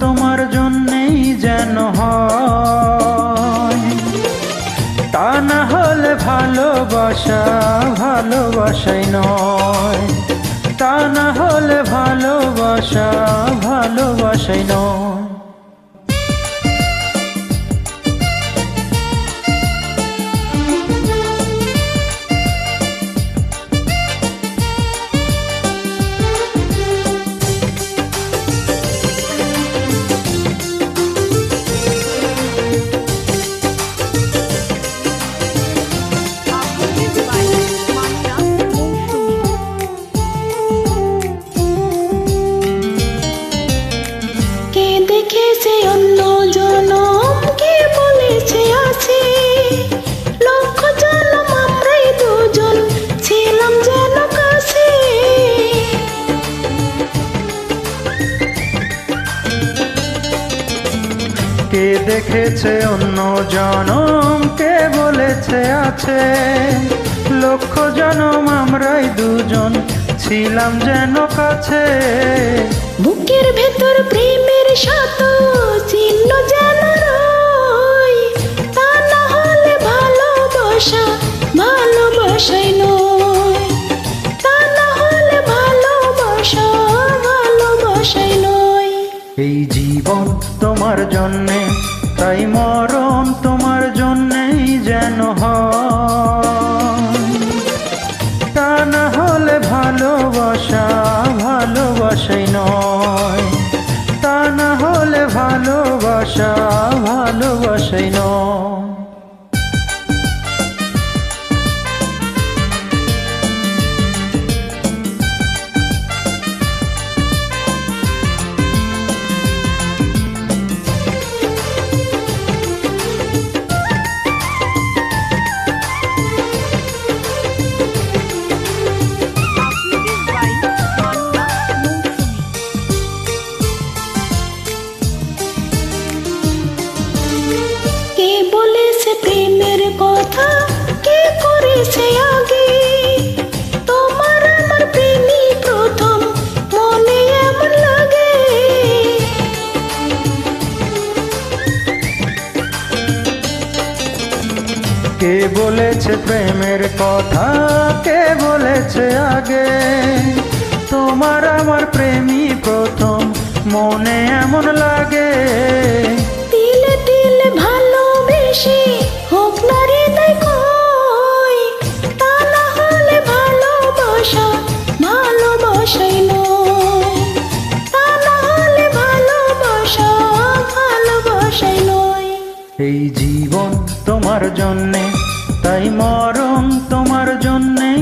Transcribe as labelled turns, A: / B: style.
A: তোমার জন্যেই যেন তা না হলে ভালোবাসা ভালোবাসাই নয়। তা না হলে ভালোবাসা ভালোবাসাই নয়।
B: দেখেছে অন্য জনম কে বলেছে আছে লক্ষ জনম, আমরাই দুজন ছিলাম যেন কাছে। বুকের ভেতর প্রেমের শত
A: এই জীবন তোমার জন্যে, তাই মরণ তোমার জন্যেই যেন তা না হলে ভালোবাসা ভালোবাসাই নয়। তা না হলে ভালোবাসা ভালোবাসাই নয়।
B: কে বলেছে প্রেমের কথা? কে
A: বলেছে আগে? তোমার আমার প্রেমী প্রথম মনে এমন লাগে। এই জীবন তোমার জন্যে তাই মরণ তোমার জন্যেই